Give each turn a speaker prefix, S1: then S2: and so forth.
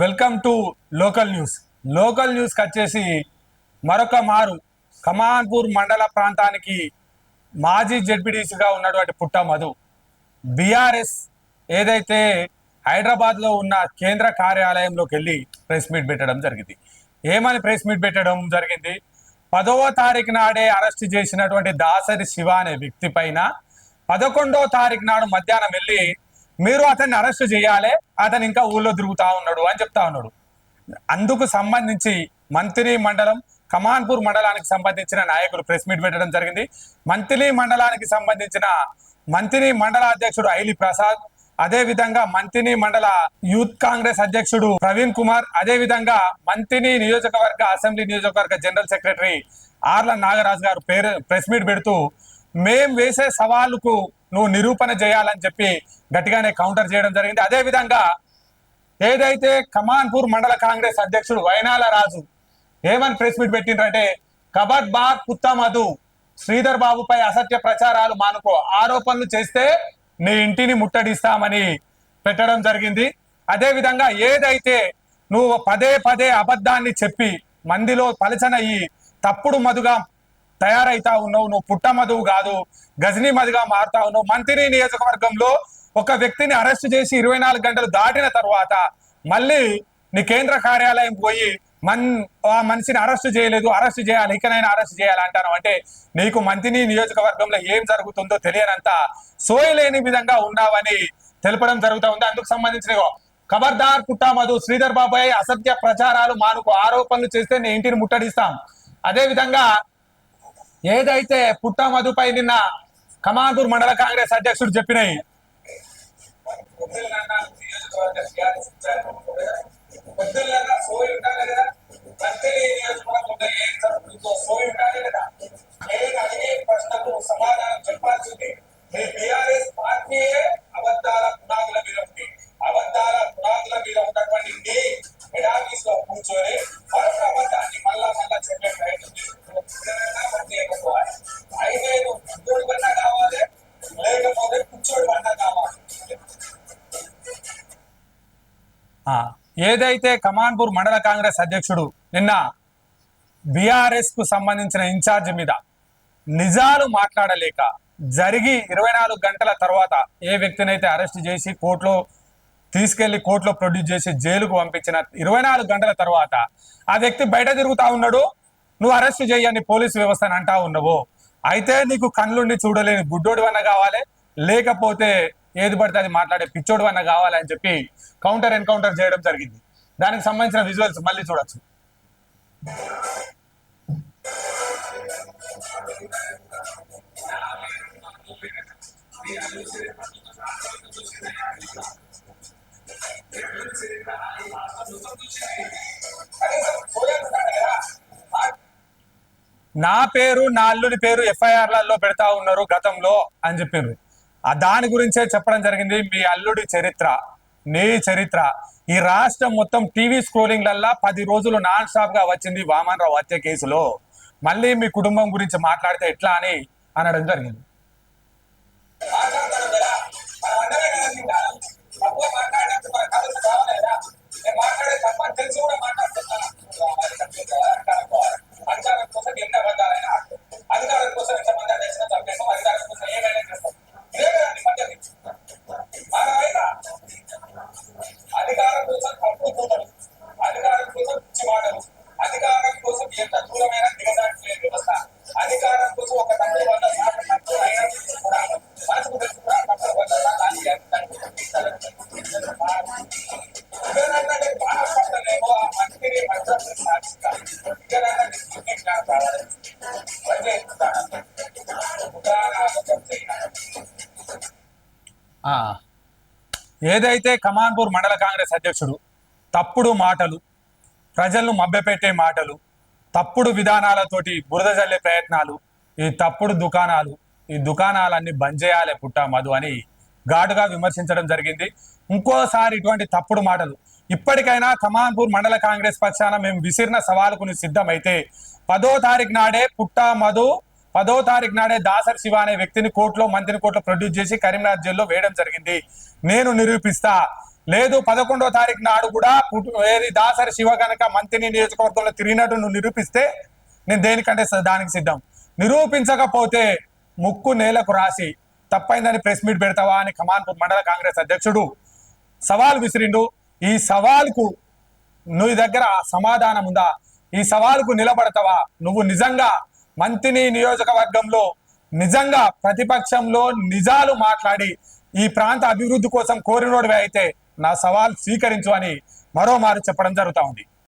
S1: Welcome to local news. Local న్యూస్కి వచ్చేసి మరొక మారు. కమాన్పూర్ మండల ప్రాంతానికి మాజీ జడ్పీడీసీగా ఉన్నటువంటి పుట్ట మధు. బీఆర్ఎస్ ఏదైతే హైదరాబాద్లో ఉన్న కేంద్ర కార్యాలయంలోకి వెళ్ళి ప్రెస్ మీట్ పెట్టడం జరిగింది. ఏమని ప్రెస్ మీట్ పెట్టడం జరిగింది? పదవ తారీఖు నాడే అరెస్ట్ చేసినటువంటి దాసరి శివ అనే వ్యక్తి పైన పదకొండో తారీఖు నాడు మధ్యాహ్నం వెళ్ళి మీరు అతన్ని అరెస్ట్ చేయాలి అతను ఇంకా ఊళ్ళో తిరుగుతా ఉన్నాడు అని చెప్తా ఉన్నాడు. అందుకు సంబంధించి మంత్రి మండలం కమాన్పూర్ మండలానికి సంబంధించిన నాయకులు ప్రెస్ మీట్ పెట్టడం జరిగింది. మంత్రి మండలానికి సంబంధించిన మంత్రి మండల అధ్యక్షుడు ఐలి ప్రసాద్ అదే విధంగా మంత్రిని మండల యూత్ కాంగ్రెస్ అధ్యక్షుడు ప్రవీణ్ కుమార్ అదే విధంగా మంత్రి నియోజకవర్గ అసెంబ్లీ నియోజకవర్గ జనరల్ సెక్రటరీ ఆర్ల నాగరాజు గారు పేరు ప్రెస్ మీట్ పెడుతూ మేం వేసే సవాలుకు నువ్వు నిరూపణ చేయాలని చెప్పి గట్టిగానే కౌంటర్ చేయడం జరిగింది. అదే విధంగా ఏదైతే కమాన్పూర్ మండల కాంగ్రెస్ అధ్యక్షుడు వైనాల రాజు ఏమని ప్రెస్ మీట్ పెట్టిండ్రంటే కబడ్ బార్ కుత్త మధు శ్రీధర్ బాబుపై అసత్య ప్రచారాలు మానుకో ఆరోపణలు చేస్తే నీ ఇంటిని ముట్టడిస్తామని పెట్టడం జరిగింది. అదే విధంగా ఏదైతే నువ్వు పదే పదే అబద్ధాన్ని చెప్పి మందిలో పలచన ఈ తప్పుడు మధుగా తయారైతా ఉన్నావు నువ్వు పుట్ట మధువు కాదు గజనీ మధుగా మారుతా ఉన్నావు. మంత్రి నియోజకవర్గంలో ఒక వ్యక్తిని అరెస్ట్ చేసి ఇరవై నాలుగు గంటలు దాటిన తర్వాత మళ్ళీ నీ కేంద్ర కార్యాలయం పోయి మన్ ఆ మనిషిని అరెస్ట్ చేయలేదు అరెస్ట్ చేయాలి ఇకనైనా అరెస్ట్ చేయాలి అంటాను. అంటే నీకు మంత్రిని నియోజకవర్గంలో ఏం జరుగుతుందో తెలియనంత సోయలేని విధంగా ఉన్నావని తెలపడం జరుగుతా ఉంది. అందుకు సంబంధించిన ఖబర్దార్ పుట్టా మధు శ్రీధర్ బాబాయ్ అసత్య ప్రచారాలు మానుకు ఆరోపణలు చేస్తే నీ ఇంటిని ముట్టడిస్తాం. అదే విధంగా ఏదైతే పుట్టా మధుపై నిన్న కమాందూర్ మండల కాంగ్రెస్ అధ్యక్షుడు చెప్పినాయి.
S2: సమాధానం చెప్పాల్సింది మీ బీఆర్ఎస్ పార్టీయే అబద్ధాల పునాదుల మీద ఉంది అబద్ధాల పునాదుల మీద ఉన్నటువంటి మీ మెడాఫీస్లో కూర్చొని
S1: ఏదైతే కమాన్పూర్ మండల కాంగ్రెస్ అధ్యక్షుడు నిన్న బీఆర్ఎస్కు సంబంధించిన ఇన్ఛార్జ్ మీద నిజాలు మాట్లాడలేక జరిగి ఇరవై నాలుగు గంటల తర్వాత ఏ వ్యక్తినైతే అరెస్ట్ చేసి కోర్టులో తీసుకెళ్ళి కోర్టులో ప్రొడ్యూస్ చేసి జైలుకు పంపించిన ఇరవై నాలుగు గంటల తర్వాత ఆ వ్యక్తి బయట తిరుగుతా ఉన్నాడు నువ్వు అరెస్ట్ చేయని పోలీసు వ్యవస్థను అంటా ఉన్నావు. అయితే నీకు కళ్ళుండి చూడలేని గుడ్డోడివన్న కావాలి లేకపోతే ఏది పడితే అది మాట్లాడే పిచ్చోడు అన్న కావాలని చెప్పి కౌంటర్ ఎన్కౌంటర్ చేయడం జరిగింది. దానికి సంబంధించిన విజువల్స్ మళ్ళీ చూడొచ్చు. నా పేరు నా అల్లుడి పేరు ఎఫ్ఐఆర్లలో పెడతా ఉన్నారు గతంలో అని చెప్పిండ్రు. ఆ దాని గురించే చెప్పడం జరిగింది మీ అల్లుడి చరిత్ర నీ చరిత్ర. ఈ రాష్ట్రం మొత్తం టీవీ స్క్రోలింగ్లల్లా పది రోజులు నాన్ స్టాప్గా వచ్చింది వామన్ రావు హత్య కేసులో. మళ్ళీ మీ కుటుంబం గురించి మాట్లాడితే ఎట్లా అని అనడం జరిగింది. ఏదైతే కమాన్పూర్ మండల కాంగ్రెస్ అధ్యక్షుడు తప్పుడు మాటలు ప్రజలను మభ్యపెట్టే మాటలు తప్పుడు విధానాలతోటి బురద జల్లే ప్రయత్నాలు ఈ తప్పుడు దుకాణాలు ఈ దుకాణాలన్నీ బంద్ చేయాలి పుట్ట మధు అని ఘాటుగా విమర్శించడం జరిగింది. ఇంకోసారి ఇటువంటి తప్పుడు మాటలు. ఇప్పటికైనా కమాన్పూర్ మండల కాంగ్రెస్ పక్షాన మేము విసిరిన సవాలుకు సిద్ధమైతే పదో తారీఖు నాడే పుట్ట మధు పదో తారీఖు నాడే దాసరి శివ అనే వ్యక్తిని కోర్టులో మంత్రిని కోర్టులో ప్రొడ్యూస్ చేసి కరీంనగర్ జైల్లో వేయడం జరిగింది. నేను నిరూపిస్తా. లేదు పదకొండో తారీఖు నాడు కూడా ఏది దాసరి శివ గనక మంత్రిని నియోజకవర్గంలో తిరిగినట్టు నువ్వు నిరూపిస్తే నేను దేనికంటే దానికి సిద్ధం? నిరూపించకపోతే ముక్కు నేలకు రాసి తప్పైందని ప్రెస్ మీట్ పెడతావా అని కమాన్పూర్ మండల కాంగ్రెస్ అధ్యక్షుడు సవాల్ విసిరిండు. ఈ సవాల్కు నువ్వు దగ్గర సమాధానం ఉందా? ఈ సవాలుకు నిలబడతావా? నువ్వు నిజంగా మంత్రిని నియోజకవర్గంలో నిజంగా ప్రతిపక్షంలో నిజాలు మాట్లాడి ఈ ప్రాంత అభివృద్ధి కోసం కోరినోడివి అయితే నా సవాల్ స్వీకరించు అని మరోమారు చెప్పడం జరుగుతూ ఉంది.